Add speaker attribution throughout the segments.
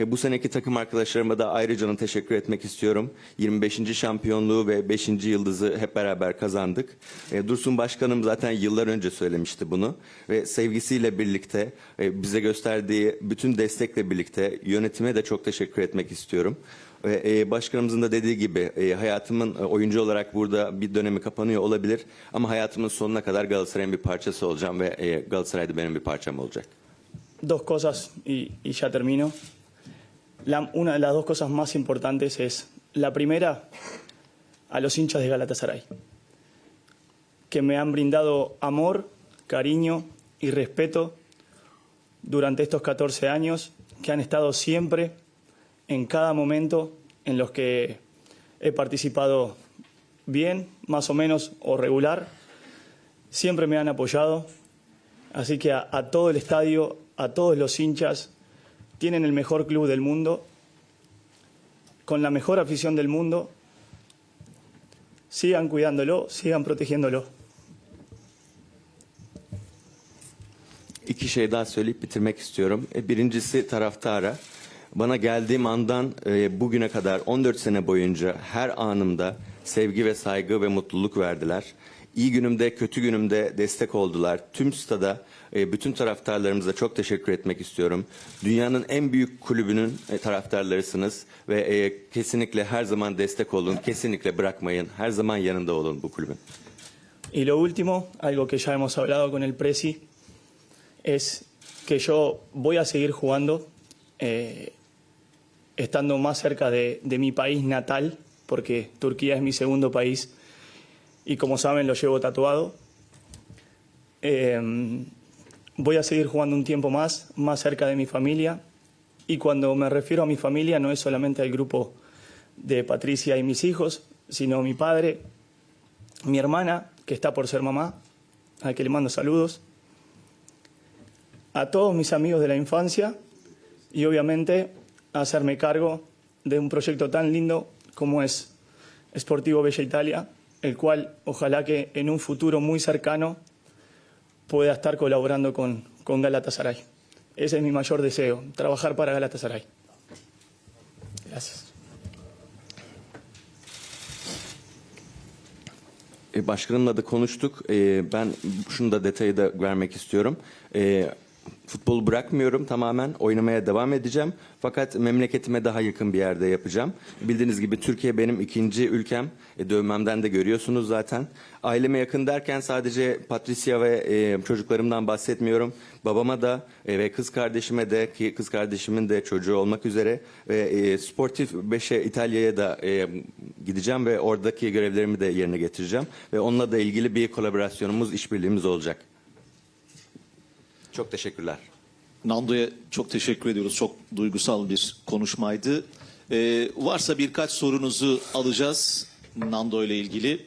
Speaker 1: E, bu seneki takım arkadaşlarıma da ayrıca teşekkür etmek istiyorum. 25. şampiyonluğu ve 5. yıldızı hep beraber kazandık. E, Dursun Başkanım zaten yıllar önce söylemişti bunu ve sevgisiyle birlikte e, bize gösterdiği bütün destekle birlikte yönetime de çok teşekkür etmek istiyorum. E, başkanımızın da dediği gibi e, hayatımın e, oyuncu olarak burada bir dönemi kapanıyor olabilir ama hayatımın sonuna kadar Galatasaray'ın bir parçası olacağım ve Galatasaray'da benim bir parçam olacak.
Speaker 2: Dos cosas y, y ya termino. Una de las dos cosas más importantes es, la primera, a los hinchas de Galatasaray, que me han brindado amor, cariño y respeto durante estos 14 años, que han estado siempre, en cada momento en los que he participado bien, más o menos, o regular, siempre me han apoyado. Así que a todo el estadio, a todos los hinchas, tienen el mejor club del mundo, con la mejor afición del mundo. Sigan cuidándolo, sigan protegiéndolo.
Speaker 1: İki şey daha söyleyip bitirmek istiyorum. E, Birincisi taraftara. Bana geldiğim andan e, bugüne kadar 14 sene boyunca her anımda sevgi ve saygı ve mutluluk verdiler. İyi günümde, kötü günümde destek oldular. Tüm stada e, bütün taraftarlarımıza çok teşekkür etmek istiyorum. Dünyanın en büyük kulübünün e, taraftarlarısınız ve e, kesinlikle her zaman destek olun, kesinlikle bırakmayın. Her zaman yanında olun bu kulübün.
Speaker 2: Y lo último, algo que ya hemos hablado con el Presi, es que yo voy a seguir jugando, eh, estando más cerca de, de mi país natal, porque Turquía es mi segundo país y como saben lo llevo tatuado. Eh, voy a seguir jugando un tiempo más, más cerca de mi familia. Y cuando me refiero a mi familia no es solamente al grupo de Patricia y mis hijos, sino mi padre, mi hermana, que está por ser mamá, a que le mando saludos, a todos mis amigos de la infancia y obviamente hacerme cargo de un proyecto tan lindo como es Sportivo Bella Italia, el cual ojalá que en un futuro muy cercano pueda estar colaborando con, con Galatasaray. Ese es mi mayor deseo, trabajar para Galatasaray. Gracias.
Speaker 1: E, Başkanımla da konuştuk. E, ben şunu da detayı da vermek istiyorum. Futbolu bırakmıyorum tamamen. Oynamaya devam edeceğim. Fakat memleketime daha yakın bir yerde yapacağım. Bildiğiniz gibi Türkiye benim ikinci ülkem. E, dövmemden de görüyorsunuz zaten. Aileme yakın derken sadece Patricia ve e, çocuklarımdan bahsetmiyorum. Babama da e, ve kız kardeşime de ki kız kardeşimin de çocuğu olmak üzere ve e, Sportif 5'e İtalya'ya da e, gideceğim ve oradaki görevlerimi de yerine getireceğim ve onunla da ilgili bir kolaborasyonumuz, işbirliğimiz olacak. Çok teşekkürler.
Speaker 3: Nando'ya çok teşekkür ediyoruz. Çok duygusal bir konuşmaydı. Ee, varsa birkaç sorunuzu alacağız Nando ile ilgili.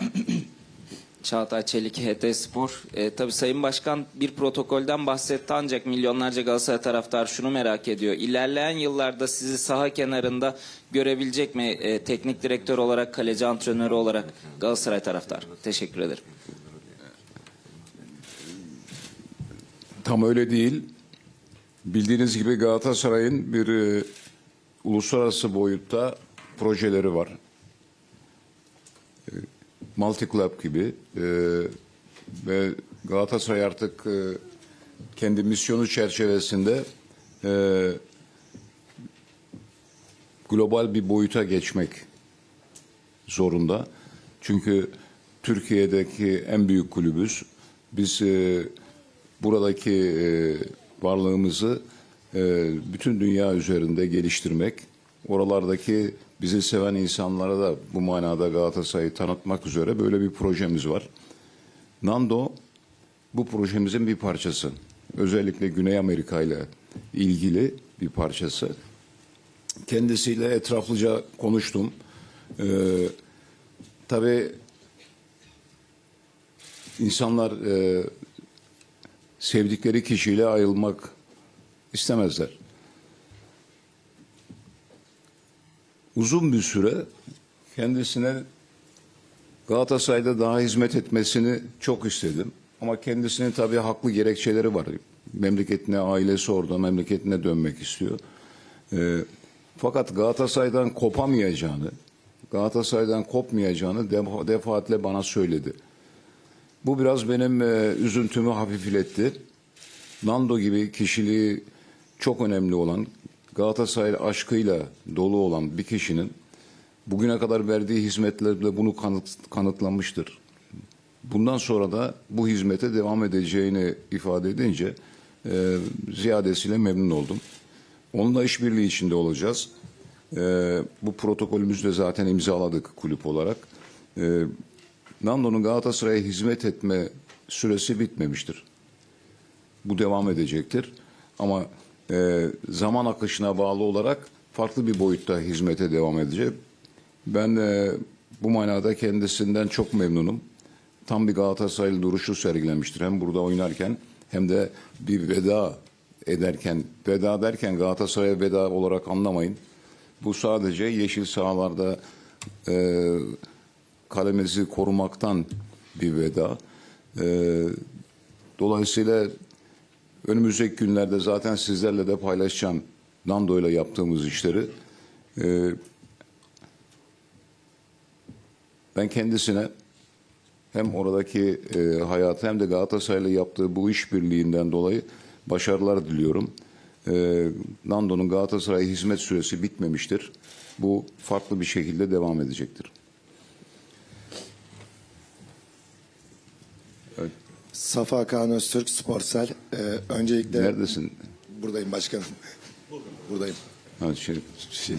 Speaker 4: Çağatay Çelik, HT Spor. E, tabii Sayın Başkan bir protokolden bahsetti ancak milyonlarca Galatasaray taraftar şunu merak ediyor. İlerleyen yıllarda sizi saha kenarında görebilecek mi e, teknik direktör olarak, kaleci antrenörü olarak Galatasaray taraftar? Teşekkür ederim.
Speaker 5: Tam öyle değil. Bildiğiniz gibi Galatasaray'ın bir e, uluslararası boyutta projeleri var. E, Multi Club gibi e, ve Galatasaray artık e, kendi misyonu çerçevesinde e, global bir boyuta geçmek zorunda. Çünkü Türkiye'deki en büyük kulübüz. Biz e, buradaki e, varlığımızı e, bütün dünya üzerinde geliştirmek, oralardaki bizi seven insanlara da bu manada Galatasaray'ı tanıtmak üzere böyle bir projemiz var. Nando bu projemizin bir parçası. Özellikle Güney Amerika ile ilgili bir parçası. Kendisiyle etraflıca konuştum. Ee, tabii insanlar e, sevdikleri kişiyle ayrılmak istemezler. Uzun bir süre kendisine Galatasaray'da daha hizmet etmesini çok istedim. Ama kendisinin tabii haklı gerekçeleri var. memleketine, ailesi orada, memleketine dönmek istiyor. Ee, fakat Galatasaray'dan kopamayacağını, Galatasaray'dan kopmayacağını defa- defaatle bana söyledi. Bu biraz benim e, üzüntümü hafifletti. Nando gibi kişiliği çok önemli olan, Galatasaray aşkıyla dolu olan bir kişinin bugüne kadar verdiği hizmetlerle bunu kanıt, kanıtlamıştır. Bundan sonra da bu hizmete devam edeceğini ifade edince e, ziyadesiyle memnun oldum. Onunla işbirliği içinde olacağız. E, bu protokolümüzü de zaten imzaladık kulüp olarak. E, Nando'nun Galatasaray'a hizmet etme süresi bitmemiştir. Bu devam edecektir. Ama e, zaman akışına bağlı olarak farklı bir boyutta hizmete devam edecek. Ben e, bu manada kendisinden çok memnunum. Tam bir Galatasaraylı duruşu sergilemiştir. Hem burada oynarken hem de bir veda ederken, veda derken Galatasaray'a veda olarak anlamayın. Bu sadece yeşil sahalarda e, kalemizi korumaktan bir veda. E, dolayısıyla önümüzdeki günlerde zaten sizlerle de paylaşacağım Nando ile yaptığımız işleri. E, ben kendisine hem oradaki e, hayatı hem de Galatasaray'la yaptığı bu işbirliğinden dolayı başarılar diliyorum. E, Nando'nun Galatasaray'a hizmet süresi bitmemiştir. Bu farklı bir şekilde devam edecektir.
Speaker 6: Safa Kaan Öztürk, Sporsel. Ee, öncelikle
Speaker 5: Neredesin?
Speaker 6: buradayım başkanım. buradayım.
Speaker 5: Ha, şey,
Speaker 6: Şey,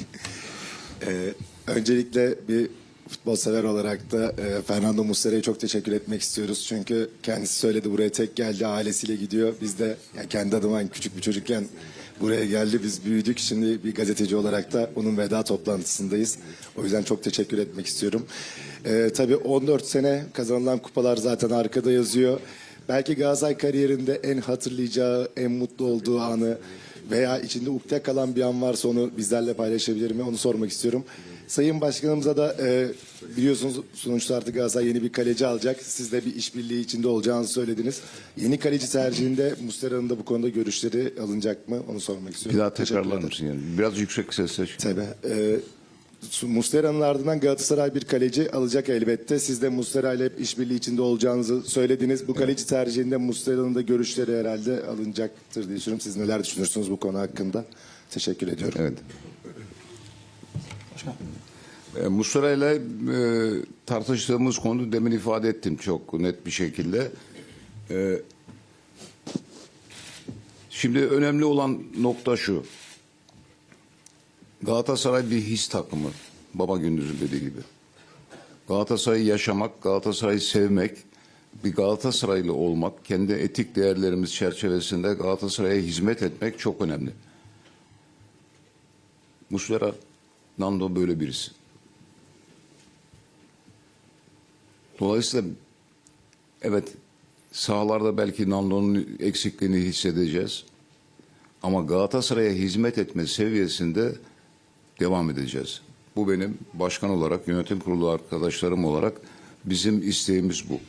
Speaker 6: ee, öncelikle bir futbol sever olarak da e, Fernando Muslera'ya çok teşekkür etmek istiyoruz. Çünkü kendisi söyledi buraya tek geldi, ailesiyle gidiyor. Biz de yani kendi adıma küçük bir çocukken buraya geldi, biz büyüdük. Şimdi bir gazeteci olarak da onun veda toplantısındayız. O yüzden çok teşekkür etmek istiyorum. Ee, tabii 14 sene kazanılan kupalar zaten arkada yazıyor. Belki Galatasaray kariyerinde en hatırlayacağı, en mutlu olduğu anı veya içinde ukde kalan bir an varsa onu bizlerle paylaşabilir mi? Onu sormak istiyorum. Sayın Başkanımıza da e, biliyorsunuz sonuçta artık Galatasaray yeni bir kaleci alacak. Siz de bir işbirliği içinde olacağınızı söylediniz. Yeni kaleci tercihinde Muslera'nın da bu konuda görüşleri alınacak mı? Onu sormak
Speaker 5: bir
Speaker 6: istiyorum.
Speaker 5: daha
Speaker 6: Teşekkür ederim.
Speaker 5: mısın? Yani? Biraz yüksek sesle.
Speaker 6: Tabii. Ee, Muslera'nın ardından Galatasaray bir kaleci alacak elbette. Siz de Muslera ile hep işbirliği içinde olacağınızı söylediniz. Bu kaleci tercihinde Muslera'nın da görüşleri herhalde alınacaktır diye düşünüyorum. Siz neler düşünüyorsunuz bu konu hakkında? Teşekkür ediyorum.
Speaker 5: Evet. E, Muslera ile e, tartıştığımız konu demin ifade ettim çok net bir şekilde. E, şimdi önemli olan nokta şu. Galatasaray bir his takımı. Baba Gündüz'ün dediği gibi. Galatasaray'ı yaşamak, Galatasaray'ı sevmek, bir Galatasaraylı olmak, kendi etik değerlerimiz çerçevesinde Galatasaray'a hizmet etmek çok önemli. Muslera, Nando böyle birisi. Dolayısıyla evet sahalarda belki Nando'nun eksikliğini hissedeceğiz. Ama Galatasaray'a hizmet etme seviyesinde devam edeceğiz. Bu benim başkan olarak, yönetim kurulu arkadaşlarım olarak bizim isteğimiz bu.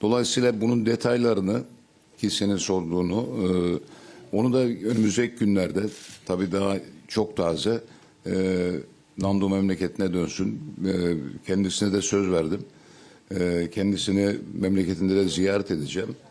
Speaker 5: Dolayısıyla bunun detaylarını ki senin sorduğunu e, onu da önümüzdeki günlerde tabii daha çok taze e, Nando memleketine dönsün. E, kendisine de söz verdim. E, kendisini memleketinde de ziyaret edeceğim.